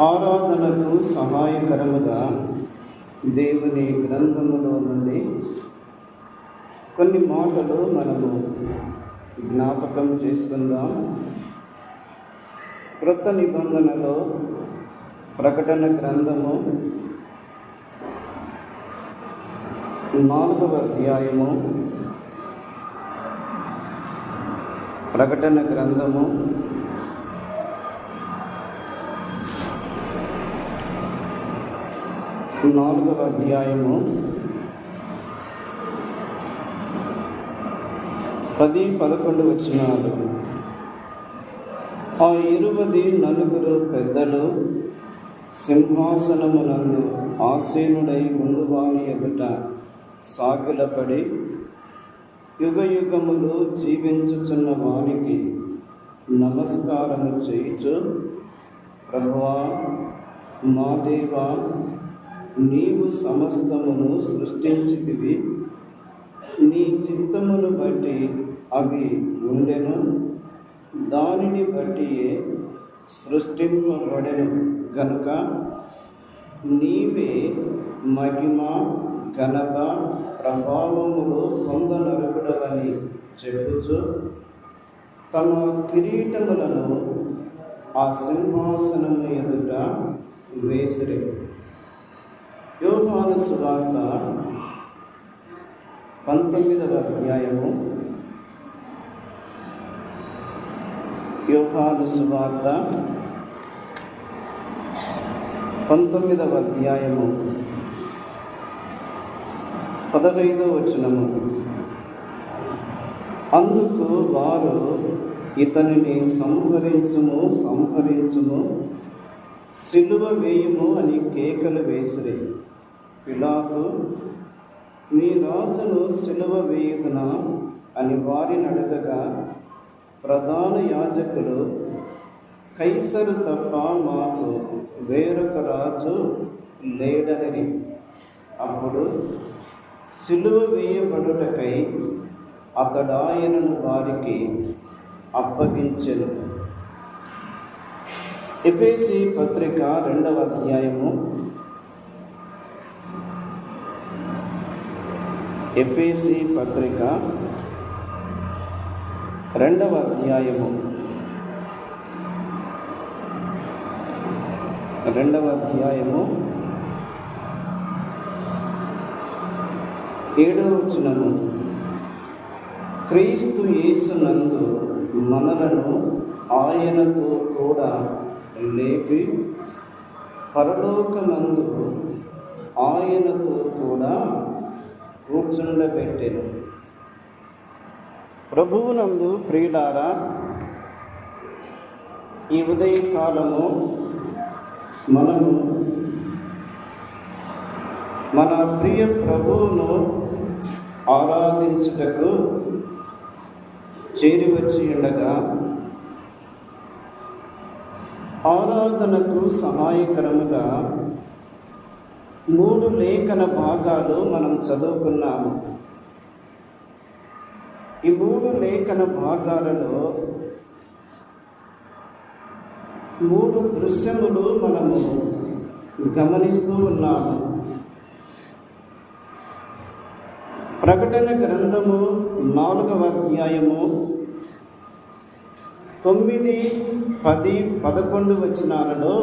ఆరాధనకు సహాయకరముగా దేవుని గ్రంథములో నుండి కొన్ని మాటలు మనము జ్ఞాపకం చేసుకుందాం. క్రొత్త నిబంధనలో ప్రకటన గ్రంథము నాలుగవ అధ్యాయము ప్రకటన గ్రంథము నాలుగవ అధ్యాయము. పది పదకొండు వచ్చినాలు ఆ ఇరువది నలుగురు పెద్దలు సింహాసనమునందు ఆసీనుడై ఉండువాని ఎదుట సాగిలపడి యుగ యుగములు జీవించుచున్న వానికి నమస్కారము చేయుచు ప్రభువా మా దేవా నీవు సమస్తమును సృష్టించితివి. నీ చిత్తమును బట్టి అవి ఉండెను. దానిని బట్టి సృష్టింపబడెను గనుక నీవే మహిమ ఘనత ప్రభావములు పొందనగుడవని చెప్పుచు తమ కిరీటములను ఆ సింహాసనము ఎదుట వేసిరి. యోహాను సువార్త పంతొమ్మిదవ అధ్యాయము. యోహాను సువార్త పంతొమ్మిదవ అధ్యాయము. పదహైదవ వచనము. అందుకు వారు ఇతనిని సంహరించుము సంహరించుము సిలువ వేయుము అని కేకలు వేసిరే. పిలాతు మీ రాజును సిలువ వేయుదునా అని వారిని అడగగా ప్రధాన యాజకులు కైసరు తప్ప మాకు వేరొక రాజు లేడని. అప్పుడు సిలువ వేయబడుటకై అతడాయనను వారికి అప్పగించెను. ఎపిసి పత్రిక రెండవ అధ్యాయము ఎఫేసి పత్రిక రెండవ అధ్యాయము. రెండవ అధ్యాయము. ఏడవ వచనము. క్రీస్తు యేసునందు మనలను ఆయనతో కూడా లేపి పరలోకమందు ఆయనతో కూడా కూర్చుండబెట్టెను ప్రభువునందు ప్రియులారా ఈ ఉదయకాలము మనము మన ప్రియ ప్రభువును ఆరాధించుటకు చేరి వచ్చి ఉండగా ఆరాధనకు సహాయకరముగా మూడు లేఖన భాగాలు మనం చదువుకున్నాము. ఈ మూడు లేఖన భాగాలలో మూడు దృశ్యములు మనము గమనిస్తూ ఉన్నాము. ప్రకటన గ్రంథము నాలుగవ అధ్యాయము తొమ్మిది పది పదకొండు వచనాలలో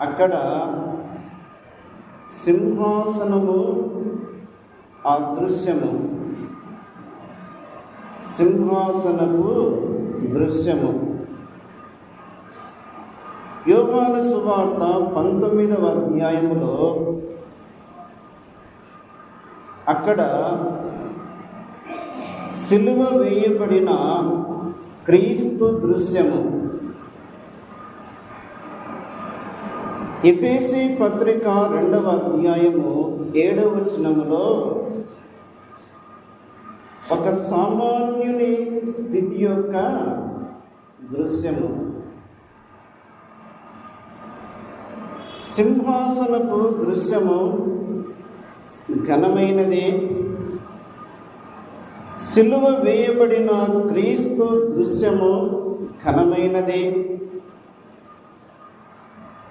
అక్కడ సింహాసనము ఆ దృశ్యము సింహాసనము దృశ్యము. యోగాల సువార్త పంతొమ్మిదవ అధ్యాయములో అక్కడ సిలువ వేయబడిన క్రీస్తు దృశ్యము. ఎపేసి పత్రిక రెండవ అధ్యాయము ఏడవ వచనములో ఒక సామాన్యుని స్థితి యొక్క దృశ్యము. సింహాసనపు దృశ్యము ఘనమైనది. సిలువ వేయబడిన క్రీస్తు దృశ్యము ఘనమైనది.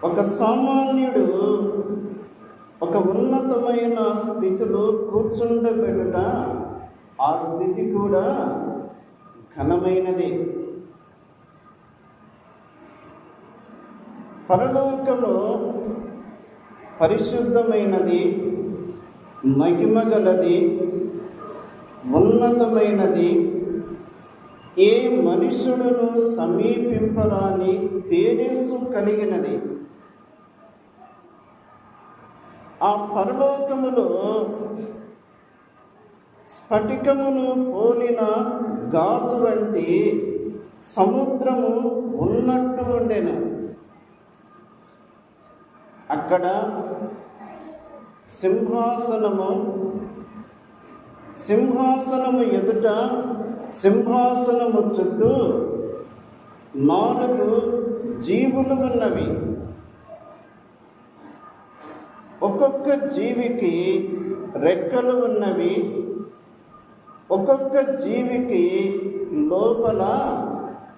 ఒక సామాన్యుడు ఒక ఉన్నతమైన స్థితిలో కూర్చుండబెట్టుట ఆ స్థితి కూడా ఘనమైనది. పరలోకము పరిశుద్ధమైనది మహిమగలది ఉన్నతమైనది ఏ మనుషుడును సమీపింపరాని తేజస్సు కలిగినది. ఆ పరలోకములో స్ఫటికమును పోలిన గాజు వంటి సముద్రము ఉన్నట్టు ఉండేను. అక్కడ సింహాసనము సింహాసనము ఎదుట సింహాసనము చుట్టూ నాలుగు జీవులు ఉన్నవి. ఒక్కొక్క జీవికి రెక్కలు ఉన్నవి ఒక్కొక్క జీవికి లోపల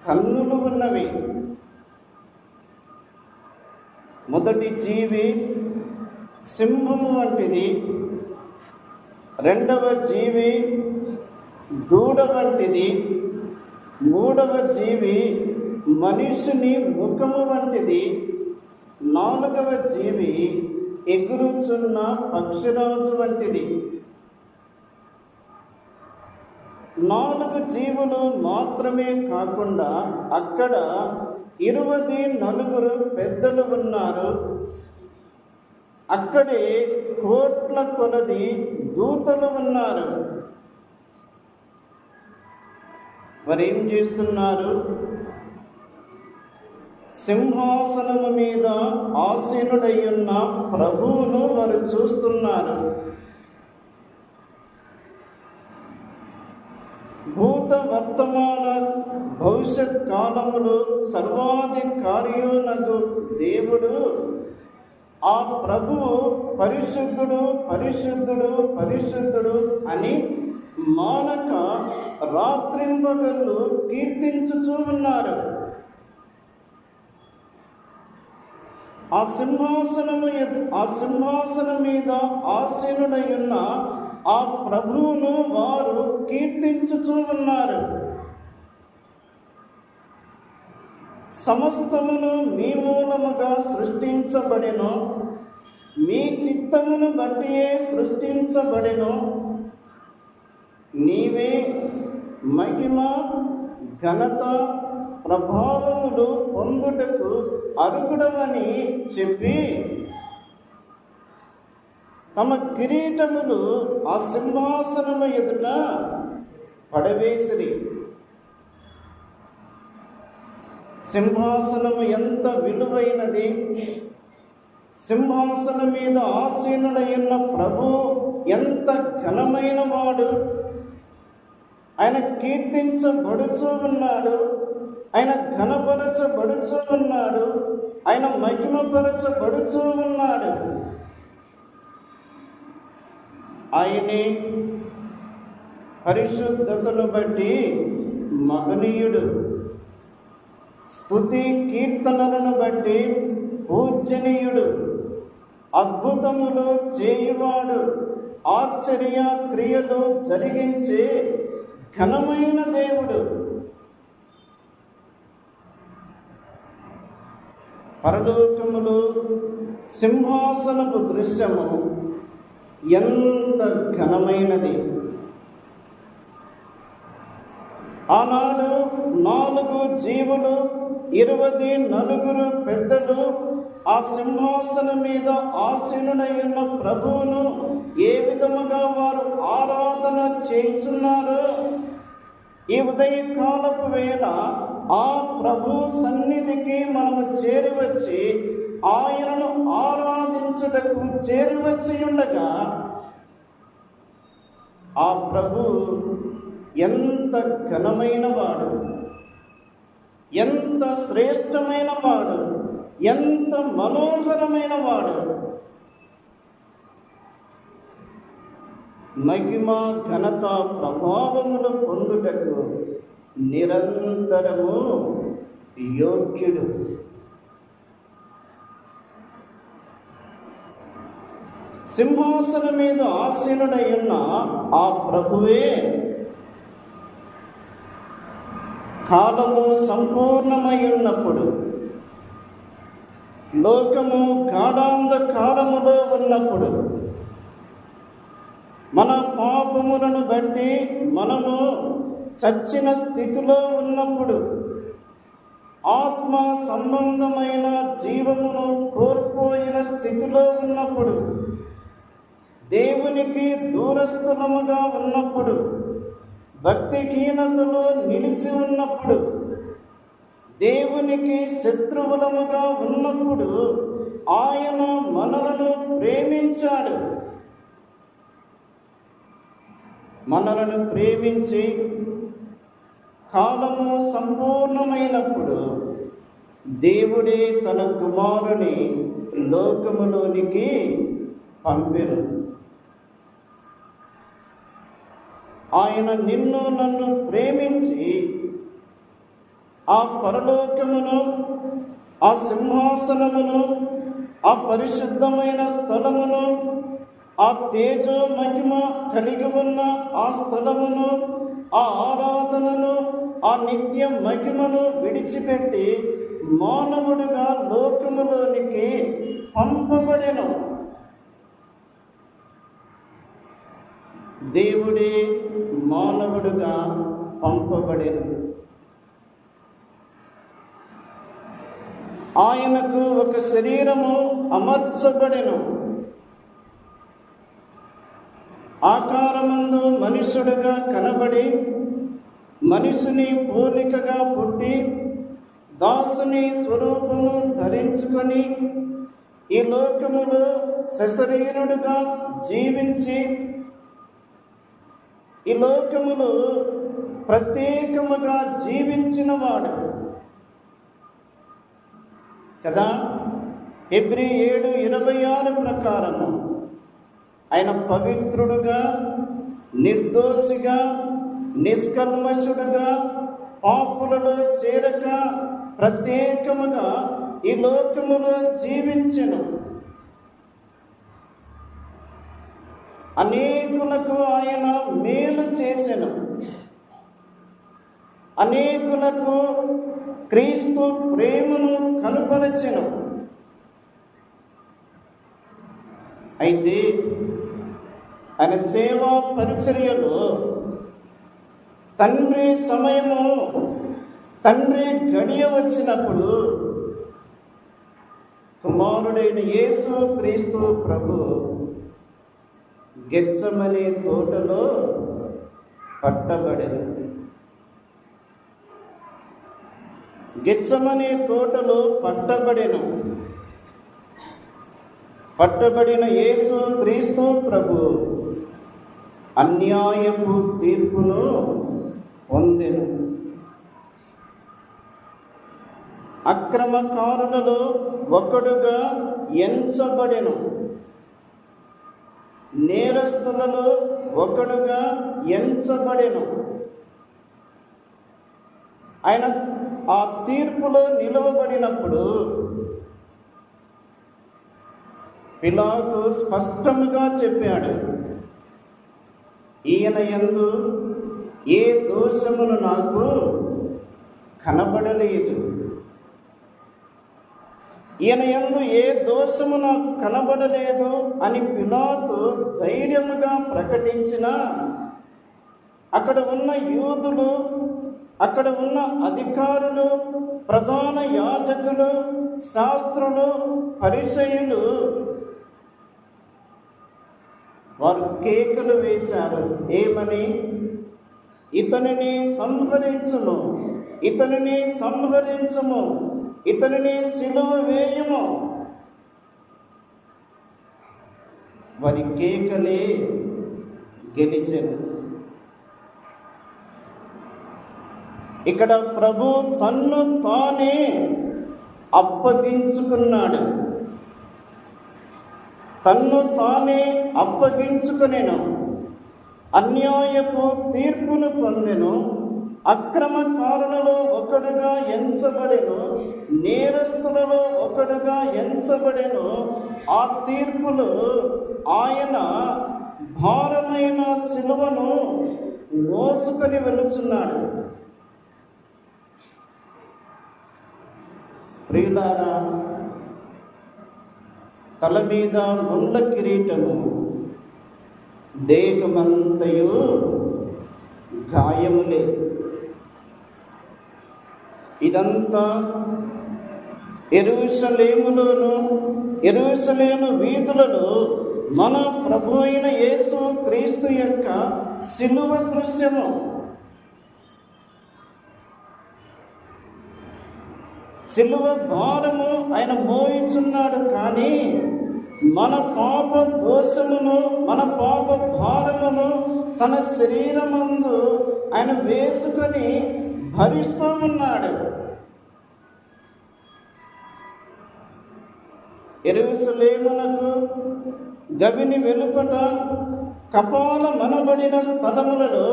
కన్నులు ఉన్నవి. మొదటి జీవి సింహము వంటిది రెండవ జీవి దూడ వంటిది మూడవ జీవి మనిషిని ముఖము వంటిది నాలుగవ జీవి ఎగురుచున్న పక్షిరాజు వంటిది. నాలుగు జీవులు మాత్రమే కాకుండా అక్కడ ఇరువది నలుగురు పెద్దలు ఉన్నారు. అక్కడే కోట్ల కొలది దూతలు ఉన్నారు. మరి ఏం చేస్తున్నారు? సింహాసనము మీద ఆసీనుడయ్యున్న ప్రభువును వారు చూస్తున్నారు. భూత వర్తమాన భవిష్యత్ కాలములు సర్వాధికారియునకు దేవుడు. ఆ ప్రభువు పరిశుద్ధుడు పరిశుద్ధుడు పరిశుద్ధుడు అని మానక రాత్రింబగళ్ళు కీర్తించుచూ ఉన్నారు. ఆ సింహాసనము ఆ సింహాసనం మీద ఆసీనుడై ఉన్న ఆ ప్రభువును వారు కీర్తించుచూ ఉన్నారు. సమస్తమును మీ మూలముగా సృష్టించబడిన. మీ చిత్తమును బట్టియే సృష్టించబడెను. నీవే మహిమ ఘనత ప్రభావం పొందుటకు అర్హుడవని చెప్పి తమ కిరీటములు ఆ సింహాసనము ఎదుట పడవేసిరి. సింహాసనము ఎంత విలువైనది? సింహాసనం మీద ఆసీనుడైన ప్రభు ఎంత ఘనమైన వాడు ఆయన కీర్తించబడుచూ ఉన్నాడు. ఆయన ఘనపరచబడుచూ ఉన్నాడు ఆయన మహిమపరచబడుచూ ఉన్నాడు ఆయనే పరిశుద్ధతను బట్టి మహనీయుడు. స్తుతి కీర్తనలను బట్టి పూజనీయుడు. అద్భుతములు చేయువాడు. ఆశ్చర్య క్రియలు జరిగించే ఘనమైన దేవుడు. పరలోకములు సింహాసనపు దృశ్యము ఎంత ఘనమైనది? ఆనాడు నాలుగు జీవులు ఇరవై నలుగురు పెద్దలు ఆ సింహాసనం మీద ఆసీనుడైన ఉన్న ప్రభువును ఏ విధముగా వారు ఆరాధన చేయుచున్నారో ఈ ఉదయకాలపు వేళ ఆ ప్రభు సన్నిధికి మనము చేరువచ్చి ఆయనను ఆరాధించుటకు చేరువచ్చి ఉండగా ఆ ప్రభు ఎంత ఘనమైన వాడు ఎంత శ్రేష్టమైన వాడు ఎంత మనోహరమైన వాడు. మహిమ ఘనత ప్రభావములు పొందుటకు నిరంతరము యోగ్యుడు. సింహాసనం మీద ఆసీనుడై ఉన్న ఆ ప్రభువే కాలము సంపూర్ణమై ఉన్నప్పుడు లోకము కాలాంధకాలములో ఉన్నప్పుడు మన పాపములను బట్టి మనము చచ్చిన స్థితిలో ఉన్నప్పుడు ఆత్మ సంబంధమైన జీవమును కోల్పోయిన స్థితిలో ఉన్నప్పుడు దేవునికి దూరస్థులముగా ఉన్నప్పుడు భక్తిహీనతలో నిలిచి ఉన్నప్పుడు దేవునికి శత్రువులముగా ఉన్నప్పుడు ఆయన మనలను ప్రేమించాడు. మనలను ప్రేమించి కాలము సంపూర్ణమైనప్పుడు దేవుడే తన కుమారుని లోకములోనికి పంపెను. ఆయన నిన్ను నన్ను ప్రేమించి ఆ పరలోకమును ఆ సింహాసనమును ఆ పరిశుద్ధమైన స్థలమును ఆ తేజో మహిమ కలిగి ఉన్న ఆ స్థలమును ఆ ఆరాధనను ఆ నిత్య మహిమను విడిచిపెట్టి మానవుడుగా లోకములోనికి పంపబడెను. దేవుడే మానవుడుగా పంపబడెను. ఆయనకు ఒక శరీరము అమర్చబడెను. ఆకారమందు మనుషుడుగా కనబడి మనిషిని పోలికగా పుట్టి దాసుని స్వరూపము ధరించుకొని ఈ లోకములో సశరీరుడుగా జీవించి ఈ లోకములో ప్రత్యేకముగా జీవించిన వాడు. కదా? ఎబ్రి ఏడు ఇరవై ఆరు ప్రకారము. ఆయన పవిత్రుడుగా నిర్దోషిగా నిష్కల్మషుడుగా పాపులలో చేరక ప్రత్యేకముగా ఈ లోకములో జీవించను. అనేకులకు ఆయన మేలు చేసెను. అనేకులకు క్రీస్తు ప్రేమను కనుపరచెను. అయితే ఆయన సేవా పరిచర్యలో తండ్రి సమయము తండ్రి గడియ వచ్చినప్పుడు కుమారుడైన యేసు క్రీస్తు ప్రభు గెచ్చమనే తోటలో పట్టబడెను. గెచ్చమనే తోటలో పట్టబడెను. పట్టబడిన యేసు క్రీస్తు ప్రభు అన్యాయపు తీర్పును పొందెను. అక్రమకారులలో ఒకడుగా ఎంచబడెను. నేరస్తులలో ఒకడుగా ఎంచబడెను. ఆయన ఆ తీర్పులో నిలవబడినప్పుడు పిలాతు స్పష్టంగా చెప్పాడు. ఈయన యందు ఏ దోషమును నాకు కనబడలేదు. ఈయన ఎందు ఏ దోషమున కనబడలేదు అని పిలాతు ధైర్యముగా ప్రకటించిన అక్కడ ఉన్న యూదులు అక్కడ ఉన్న అధికారులు ప్రధాన యాజకులు శాస్త్రులు పరిచయులు వారు కేకలు వేశారు. ఏమని? ఇతనిని సంహరించుము. ఇతనిని సంహరించుము. ఇతనిని సిలువ వేయము. వారి కేకలే గెలిచెను. ఇక్కడ ప్రభు తన్ను తానే అప్పగించుకున్నాడు. తన్ను తానే అప్పగించుకునేను. అన్యాయపు తీర్పును పొందెను. అక్రమకారులలో ఒకడుగా ఎంచబడెను. నేరస్తులలో ఒకడుగా ఎంచబడెను. ఆ తీర్పులు ఆయన భారమైన శిలువను మోసుకొని వెళుచున్నాడు ప్రియులారా తల మీద ముళ్ళ కిరీటము దేహమంతయు గాయములే. ఇదంతా ఎరుసలేములోను ఎరుసలేము వీధులలో మన ప్రభు అయిన యేసు క్రీస్తు యొక్క శిలువ దృశ్యము. సిలువ భారము ఆయన మోయిచున్నాడు కానీ మన పాప దోషమును మన పాప భారమును తన శరీరమందు ఆయన వేసుకొని భరిస్తూ ఉన్నాడు. ఎరుసలేమునకు గవిని వెలుపట కపాల మనబడిన స్థలములలో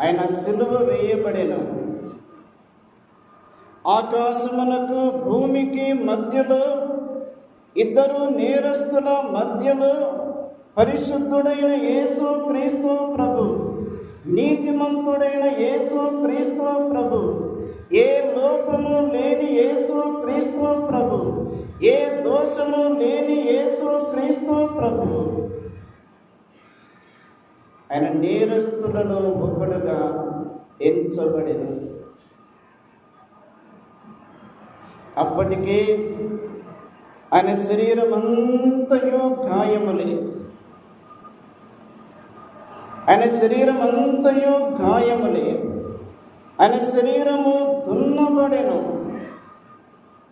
ఆయన సిలువ వేయబడిన. ఆకాశమునకు భూమికి మధ్యలో ఇద్దరు నేరస్తుల మధ్యలో పరిశుద్ధుడైన యేసు క్రీస్తు ప్రభు నీతిమంతుడైన యేసు క్రీస్తు ప్రభు ఏ లోపము లేని యేసు క్రీస్తు ప్రభు ఏ దోషము లేని యేసు క్రీస్తు ప్రభు. ఆయన నేరస్తులలో ఒకడుగా ఎంచబడింది. అప్పటికే ఆయన శరీరం అంతయు గాయములే ఆయన శరీరం అంతయు గాయములే ఆయన శరీరము దున్నబడెను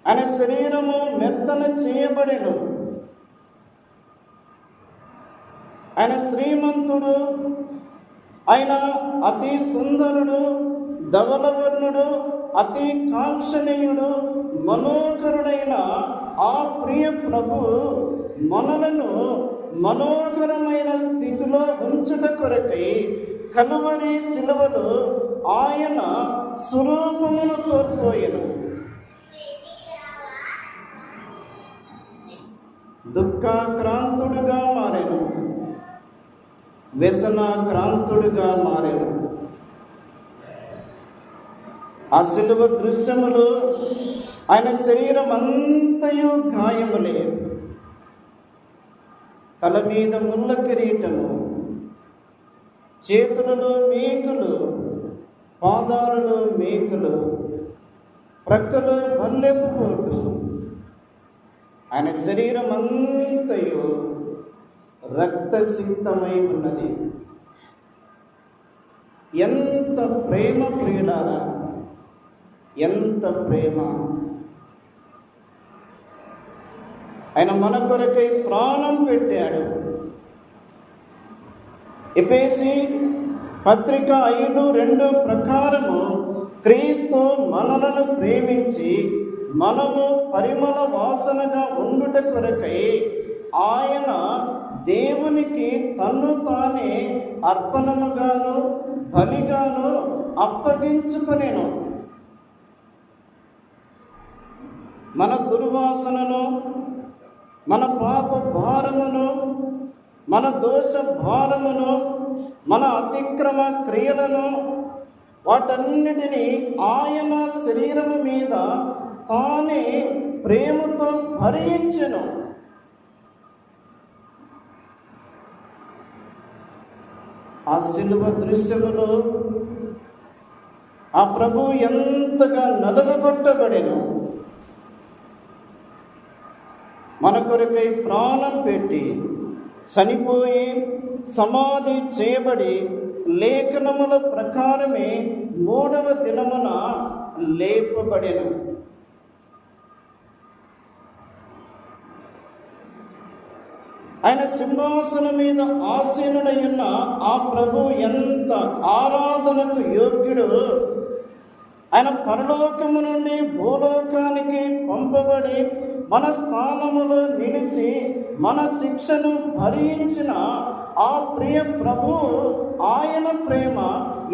ఆయన శరీరము మెత్తన చేయబడెను. ఆయన శ్రీమంతుడు ఆయన అతి సుందరుడు ధవలవర్ణుడు అతి కాంక్షణీయుడు మనోహరుడైన ఆ ప్రియ ప్రభు మనలను మనోహరమైన స్థితిలో ఉంచుట కొరకై కలువరి శిలువలు ఆయన స్వరూపమును కోల్పోయాను. దుఃఖాక్రాంతుడుగా మారాను. వ్యసనాక్రాంతుడుగా మారాను. ఆ శిలువ దృశ్యములు ఆయన శరీరం అంతయు గాయములే. తల మీద ముళ్ళ కిరీటము చేతులలో మేకులు పాదాలలో మేకులు ప్రక్కలో భల్లెపు పోటు ఆయన శరీరం అంతయు రక్తసిక్తమై ఉన్నది ఎంత ప్రేమ ప్రియులారా ఎంత ప్రేమ. ఆయన మన కొరకై ప్రాణం పెట్టాడు. ఎపేసి పత్రిక ఐదు రెండు ప్రకారము క్రీస్తు మనలను ప్రేమించి మనము పరిమళ వాసనగా ఉండుట కొరకై ఆయన దేవునికి తన్ను తానే అర్పణముగాను బలిగాను అప్పగించుకొనేను. మన దుర్వాసనను మన పాప భారమును మన దోష భారమును మన అతిక్రమ క్రియలను వాటన్నిటినీ ఆయన శరీరము మీద తానే ప్రేమతో భరించను. ఆ శిలువ దృశ్యములో ఆ ప్రభు ఎంతగా నలుగగొట్టబడెను మన కొరకై ప్రాణం పెట్టి చనిపోయి సమాధి చేయబడి లేఖనముల ప్రకారమే మూడవ దినమున లేపబడిన. ఆయన సింహాసనం మీద ఆసీనుడై ఉన్న ఆ ప్రభు ఎంత ఆరాధనకు యోగ్యుడు? ఆయన పరలోకము నుండి భూలోకానికి పంపబడి మన స్థానములో నిలిచి మన శిక్షను భరించిన ఆ ప్రియ ప్రభు ఆయన ప్రేమ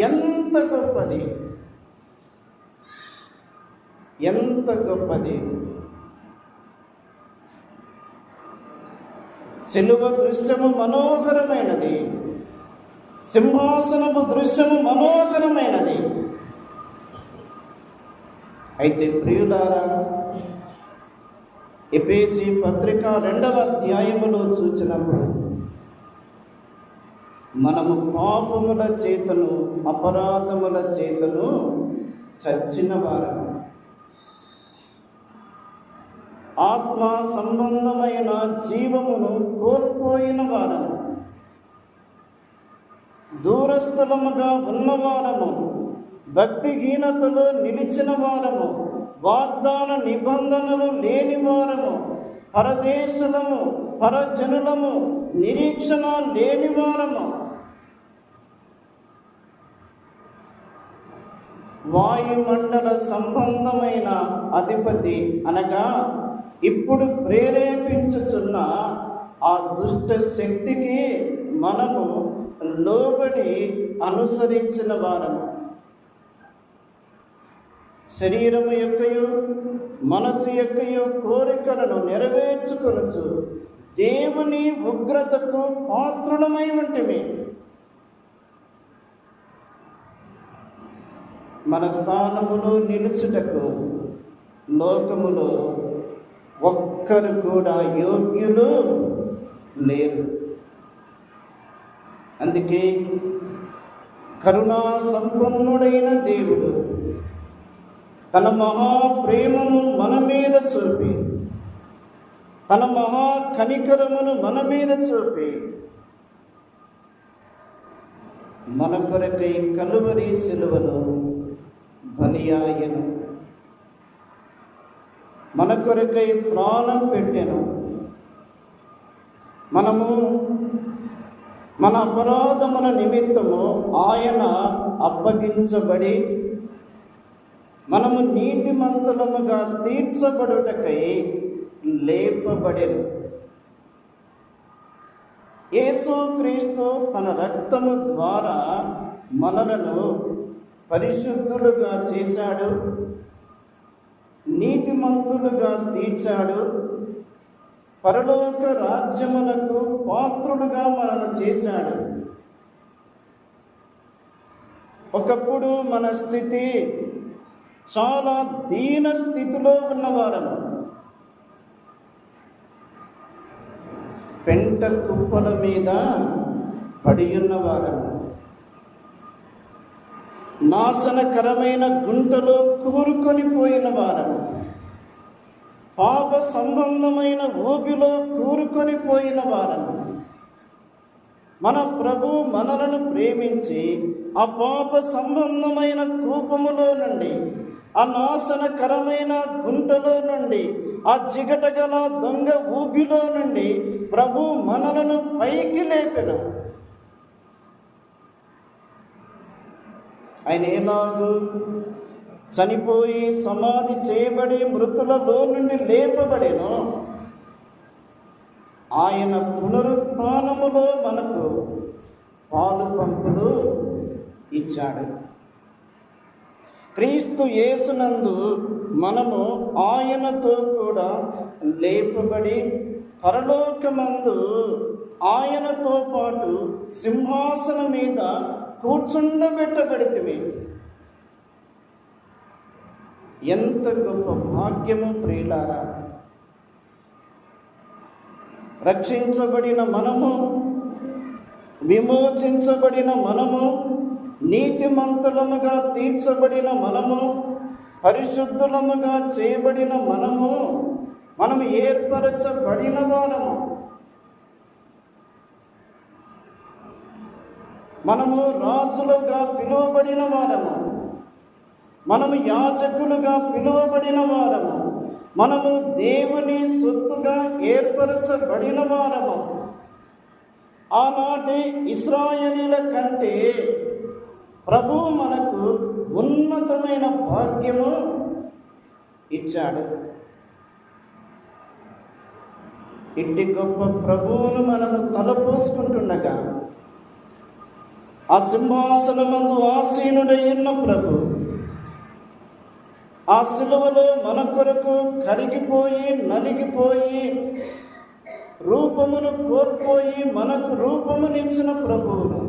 ఎంత గొప్పది? ఎంత గొప్పది? సిలువ దృశ్యము మనోహరమైనది. సింహాసనము దృశ్యము మనోహరమైనది. అయితే ప్రియులారా ఎపిసి పత్రిక రెండవ అధ్యాయములో చూచినప్పుడు మనము పాపముల చేతను అపరాధముల చేతను చచ్చిన వారము. ఆత్మ సంబంధమైన జీవమును కోల్పోయిన వారము. దూరస్థలముగా ఉన్నవారము. భక్తిహీనతలో నిలిచిన వారము. వాగ్దాన నిబంధనలు లేని వారము పరదేశులము పరజనులము నిరీక్షణ లేని వారము. వాయుమండల సంబంధమైన అధిపతి అనగా ఇప్పుడు ప్రేరేపించుచున్న ఆ దుష్ట శక్తికి మనము లోబడి అనుసరించిన వారము. శరీరము యొక్కయు మనసు యొక్కయు కోరికలను నెరవేర్చుకొనచ్చు. దేవుని ఉగ్రతకు పాత్రులమై ఉంటిమి. మన స్థానములో నిలుచుటకు లోకములో ఒక్కరు కూడా యోగ్యులు లేరు. అందుకే కరుణా సంపన్నుడైన దేవుడు తన మహాప్రేమను మన మీద చూపి. తన మహా కనికరమును మన మీద చూపి. మన కొరకై కలువరి సిలువను బలియాయను. మన కొరకై ప్రాణం పెట్టెను. మనము మన అపరాధముల నిమిత్తము ఆయన అప్పగించబడి మనము నీతిమంతులముగా తీర్చబడుటకై లేపబడెను. యేసుక్రీస్తు తన రక్తము ద్వారా మనలను పరిశుద్ధులుగా చేశాడు నీతిమంతులుగా తీర్చాడు పరలోక రాజ్యములకు పాత్రులుగా మనను చేశాడు. ఒకప్పుడు మన స్థితి చాలా దీన స్థితిలో ఉన్నవారము. పెంట కుప్పల మీద పడి ఉన్నవారము నాశనకరమైన గుంటలో కూరుకొని పోయిన వారము పాప సంబంధమైన ఊపిలో కూరుకొని పోయిన వారము మన ప్రభు మనలను ప్రేమించి ఆ పాప సంబంధమైన కూపములో నుండి ఆ నాశనకరమైన గుంటలో నుండి ఆ జిగటగల దొంగ ఊబిలో నుండి ప్రభు మనలను పైకి లేపెను. ఆయన ఎలాగూ చనిపోయి సమాధి చేయబడి మృతులలో నుండి లేపబడేను. ఆయన పునరుత్నములో మనకు పాలు పంపులు ఇచ్చాడు. క్రీస్తు యేసునందు మనము ఆయనతో కూడా లేపబడి పరలోకమందు ఆయనతో పాటు సింహాసనం మీద కూర్చుండబెట్టబడితిమి. ఎంత గొప్ప భాగ్యము ప్రియులారా. రక్షించబడిన మనము విమోచించబడిన మనము నీతిమంతులముగా తీర్చబడిన మనము పరిశుద్ధులముగా చేయబడిన మనము మనం ఏర్పరచబడిన వారము. మనము రాజులుగా పిలువబడిన వారము. మనము యాజకులుగా పిలువబడిన వారము. మనము దేవుని సొత్తుగా ఏర్పరచబడిన వారము. ఆనాటి ఇస్రాయలీల కంటే ప్రభు మనకు ఉన్నతమైన భాగ్యము ఇచ్చాడు. ఇట్టి గొప్ప ప్రభువును మనము తలపోసుకుంటుండగా ఆ సింహాసనమందు ఆసీనుడై ఉన్న ప్రభు ఆ సిలువలో మన కొరకు కరిగిపోయి నలిగిపోయి రూపమును కోల్పోయి మనకు రూపమునిచ్చిన ప్రభువును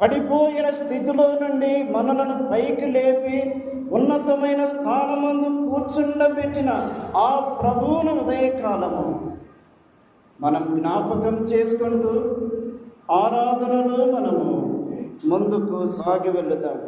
పడిపోయిన స్థితిలో నుండి మనలను పైకి లేపి ఉన్నతమైన స్థానమందు కూర్చుండబెట్టిన ఆ ప్రభువును ఉదయకాలము. మనం జ్ఞాపకం చేసుకుంటూ ఆరాధనలో మనము ముందుకు సాగి వెళుతాము.